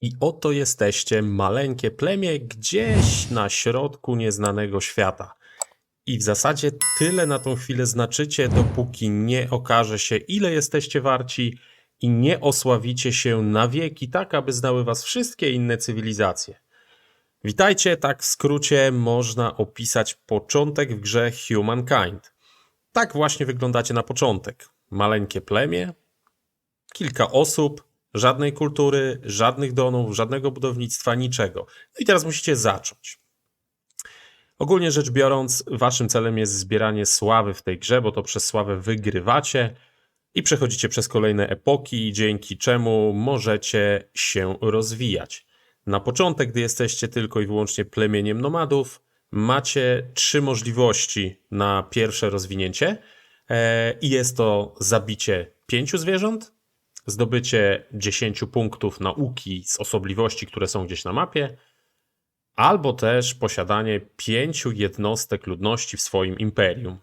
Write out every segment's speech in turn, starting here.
I oto jesteście, maleńkie plemię, gdzieś na środku nieznanego świata. I w zasadzie tyle na tą chwilę znaczycie, dopóki nie okaże się, ile jesteście warci i nie osławicie się na wieki, tak aby znały was wszystkie inne cywilizacje. Witajcie, tak w skrócie można opisać początek w grze Humankind. Tak właśnie wyglądacie na początek. Maleńkie plemię, kilka osób, żadnej kultury, żadnych donów, żadnego budownictwa, niczego. No i teraz musicie zacząć. Ogólnie rzecz biorąc, waszym celem jest zbieranie sławy w tej grze, bo to przez sławę wygrywacie i przechodzicie przez kolejne epoki, dzięki czemu możecie się rozwijać. Na początek, gdy jesteście tylko i wyłącznie plemieniem nomadów, macie trzy możliwości na pierwsze rozwinięcie. E, I jest to zabicie pięciu zwierząt, zdobycie 10 punktów nauki z osobliwości, które są gdzieś na mapie, albo też posiadanie pięciu jednostek ludności w swoim imperium.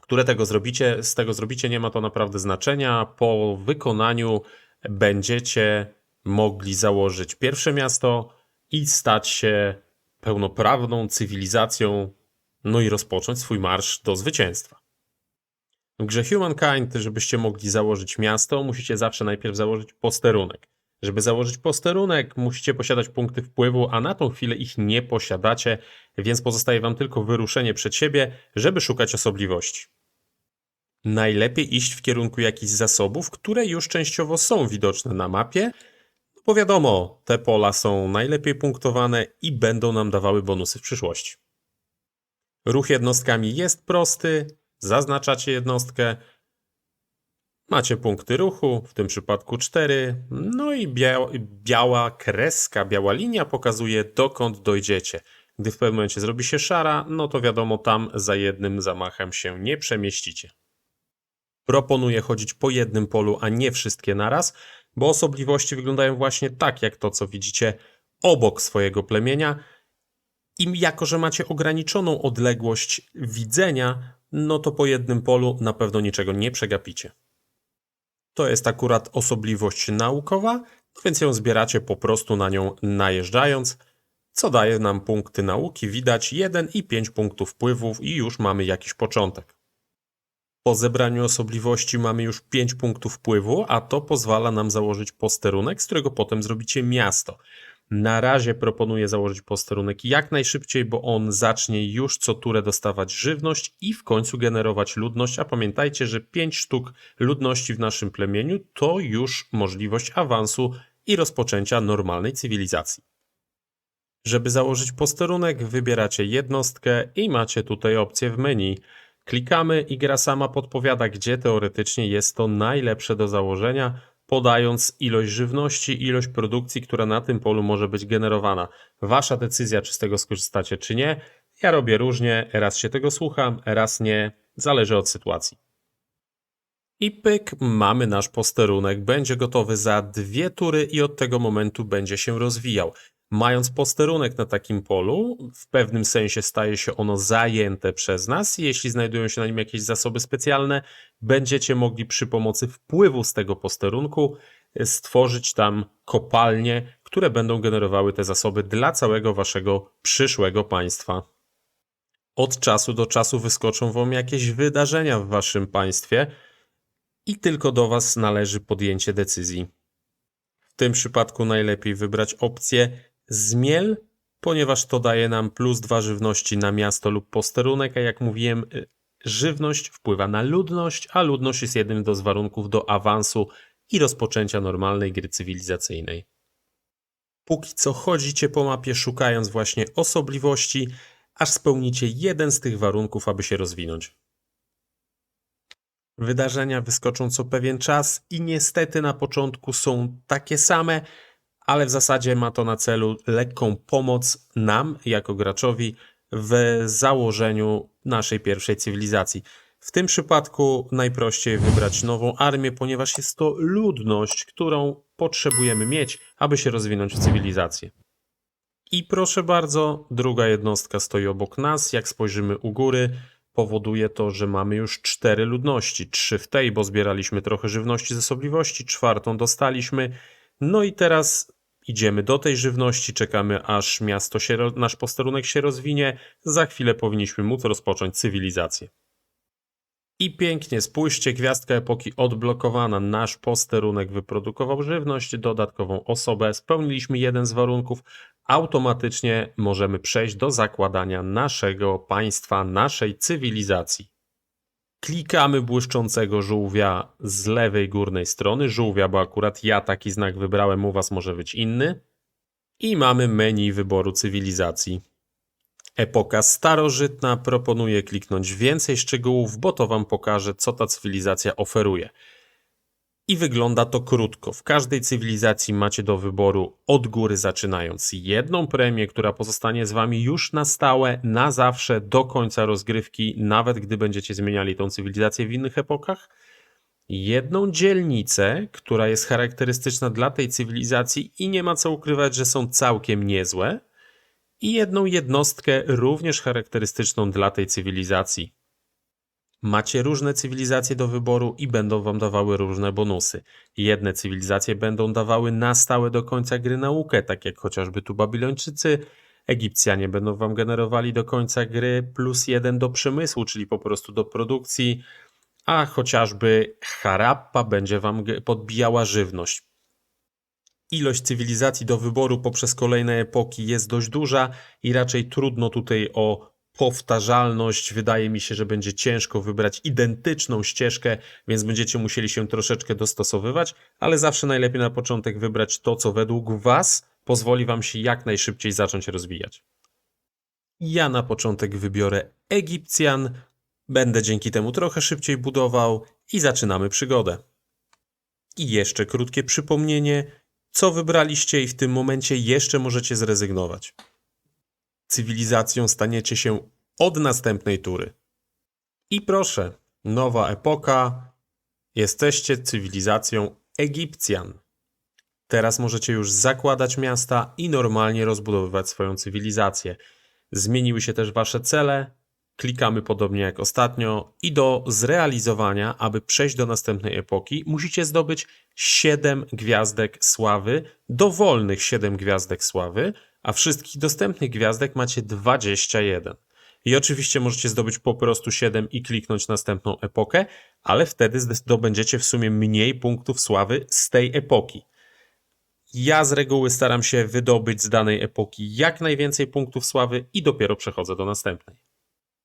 Które tego zrobicie, z tego zrobicie, nie ma to naprawdę znaczenia. Po wykonaniu będziecie mogli założyć pierwsze miasto i stać się pełnoprawną cywilizacją, no i rozpocząć swój marsz do zwycięstwa. Grze Humankind, żebyście mogli założyć miasto, musicie zawsze najpierw założyć posterunek. Żeby założyć posterunek, musicie posiadać punkty wpływu, a na tą chwilę ich nie posiadacie, więc pozostaje wam tylko wyruszenie przed siebie, żeby szukać osobliwości. Najlepiej iść w kierunku jakichś zasobów, które już częściowo są widoczne na mapie, no bo wiadomo, te pola są najlepiej punktowane i będą nam dawały bonusy w przyszłości. Ruch jednostkami jest prosty, zaznaczacie jednostkę, macie punkty ruchu, w tym przypadku 4, no i bia biała kreska, biała linia pokazuje dokąd dojdziecie. Gdy w pewnym momencie zrobi się szara, no to wiadomo, tam za jednym zamachem się nie przemieścicie. Proponuję chodzić po jednym polu, a nie wszystkie naraz, bo osobliwości wyglądają właśnie tak, jak to, co widzicie obok swojego plemienia. I jako, że macie ograniczoną odległość widzenia, no to po jednym polu na pewno niczego nie przegapicie. To jest akurat osobliwość naukowa, więc ją zbieracie po prostu na nią najeżdżając, co daje nam punkty nauki. Widać 1 i 5 punktów wpływów i już mamy jakiś początek. Po zebraniu osobliwości mamy już 5 punktów wpływu, a to pozwala nam założyć posterunek, z którego potem zrobicie miasto. Na razie proponuję założyć posterunek jak najszybciej, bo on zacznie już co turę dostawać żywność i w końcu generować ludność. A pamiętajcie, że 5 sztuk ludności w naszym plemieniu to już możliwość awansu i rozpoczęcia normalnej cywilizacji. Żeby założyć posterunek, wybieracie jednostkę i macie tutaj opcję w menu. Klikamy i gra sama podpowiada, gdzie teoretycznie jest to najlepsze do założenia podając ilość żywności, ilość produkcji, która na tym polu może być generowana. Wasza decyzja, czy z tego skorzystacie, czy nie. Ja robię różnie, raz się tego słucham, raz nie, zależy od sytuacji. I pyk, mamy nasz posterunek, będzie gotowy za dwie tury i od tego momentu będzie się rozwijał. Mając posterunek na takim polu, w pewnym sensie staje się ono zajęte przez nas. Jeśli znajdują się na nim jakieś zasoby specjalne, będziecie mogli przy pomocy wpływu z tego posterunku stworzyć tam kopalnie, które będą generowały te zasoby dla całego waszego przyszłego państwa. Od czasu do czasu wyskoczą wam jakieś wydarzenia w waszym państwie i tylko do was należy podjęcie decyzji. W tym przypadku najlepiej wybrać opcję zmiel, ponieważ to daje nam plus dwa żywności na miasto lub posterunek, a jak mówiłem, y, żywność wpływa na ludność, a ludność jest jednym z warunków do awansu i rozpoczęcia normalnej gry cywilizacyjnej. Póki co chodzicie po mapie szukając właśnie osobliwości, aż spełnicie jeden z tych warunków, aby się rozwinąć. Wydarzenia wyskoczą co pewien czas i niestety na początku są takie same, ale w zasadzie ma to na celu lekką pomoc nam, jako graczowi, w założeniu naszej pierwszej cywilizacji. W tym przypadku najprościej wybrać nową armię, ponieważ jest to ludność, którą potrzebujemy mieć, aby się rozwinąć w cywilizację. I proszę bardzo, druga jednostka stoi obok nas. Jak spojrzymy u góry, powoduje to, że mamy już cztery ludności. Trzy w tej, bo zbieraliśmy trochę żywności z osobliwości, czwartą dostaliśmy. No i teraz Idziemy do tej żywności, czekamy aż miasto się, nasz posterunek się rozwinie. Za chwilę powinniśmy móc rozpocząć cywilizację. I pięknie, spójrzcie, gwiazdka epoki odblokowana. Nasz posterunek wyprodukował żywność, dodatkową osobę. Spełniliśmy jeden z warunków. Automatycznie możemy przejść do zakładania naszego państwa, naszej cywilizacji. Klikamy błyszczącego żółwia z lewej górnej strony. Żółwia, bo akurat ja taki znak wybrałem, u Was może być inny. I mamy menu wyboru cywilizacji. Epoka starożytna proponuje kliknąć więcej szczegółów, bo to Wam pokaże, co ta cywilizacja oferuje. I wygląda to krótko. W każdej cywilizacji macie do wyboru od góry zaczynając jedną premię, która pozostanie z Wami już na stałe, na zawsze, do końca rozgrywki, nawet gdy będziecie zmieniali tą cywilizację w innych epokach. Jedną dzielnicę, która jest charakterystyczna dla tej cywilizacji i nie ma co ukrywać, że są całkiem niezłe i jedną jednostkę również charakterystyczną dla tej cywilizacji. Macie różne cywilizacje do wyboru i będą wam dawały różne bonusy. Jedne cywilizacje będą dawały na stałe do końca gry naukę, tak jak chociażby tu Babilończycy. Egipcjanie będą wam generowali do końca gry plus jeden do przemysłu, czyli po prostu do produkcji, a chociażby Harappa będzie wam podbijała żywność. Ilość cywilizacji do wyboru poprzez kolejne epoki jest dość duża i raczej trudno tutaj o powtarzalność. Wydaje mi się, że będzie ciężko wybrać identyczną ścieżkę, więc będziecie musieli się troszeczkę dostosowywać, ale zawsze najlepiej na początek wybrać to, co według Was pozwoli Wam się jak najszybciej zacząć rozwijać. Ja na początek wybiorę Egipcjan, będę dzięki temu trochę szybciej budował i zaczynamy przygodę. I jeszcze krótkie przypomnienie, co wybraliście i w tym momencie jeszcze możecie zrezygnować. Cywilizacją staniecie się od następnej tury. I proszę, nowa epoka, jesteście cywilizacją Egipcjan. Teraz możecie już zakładać miasta i normalnie rozbudowywać swoją cywilizację. Zmieniły się też wasze cele. Klikamy podobnie jak ostatnio i do zrealizowania, aby przejść do następnej epoki, musicie zdobyć 7 gwiazdek sławy, dowolnych 7 gwiazdek sławy, a wszystkich dostępnych gwiazdek macie 21. I oczywiście możecie zdobyć po prostu 7 i kliknąć następną epokę, ale wtedy zdobędziecie w sumie mniej punktów sławy z tej epoki. Ja z reguły staram się wydobyć z danej epoki jak najwięcej punktów sławy i dopiero przechodzę do następnej.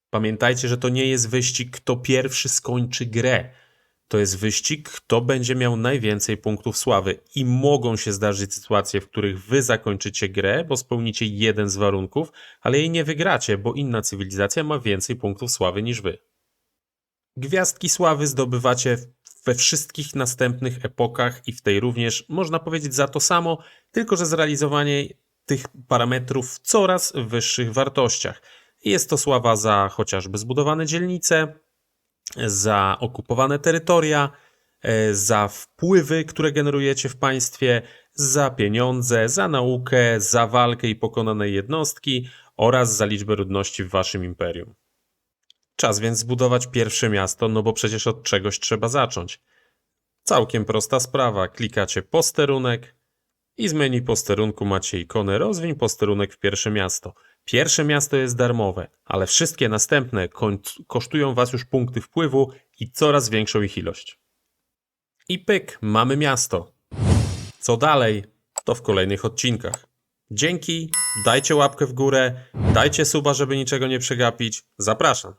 Pamiętajcie, że to nie jest wyścig, kto pierwszy skończy grę. To jest wyścig, kto będzie miał najwięcej punktów sławy. I mogą się zdarzyć sytuacje, w których wy zakończycie grę, bo spełnicie jeden z warunków, ale jej nie wygracie, bo inna cywilizacja ma więcej punktów sławy niż wy. Gwiazdki sławy zdobywacie we wszystkich następnych epokach i w tej również, można powiedzieć, za to samo, tylko że zrealizowanie tych parametrów w coraz wyższych wartościach. Jest to sława za chociażby zbudowane dzielnice, za okupowane terytoria, e, za wpływy, które generujecie w państwie, za pieniądze, za naukę, za walkę i pokonane jednostki oraz za liczbę ludności w waszym imperium. Czas więc zbudować pierwsze miasto, no bo przecież od czegoś trzeba zacząć. Całkiem prosta sprawa. Klikacie posterunek i z menu posterunku macie ikonę rozwiń posterunek w pierwsze miasto. Pierwsze miasto jest darmowe, ale wszystkie następne kosztują was już punkty wpływu i coraz większą ich ilość. I pyk, mamy miasto. Co dalej, to w kolejnych odcinkach. Dzięki, dajcie łapkę w górę, dajcie suba, żeby niczego nie przegapić. Zapraszam.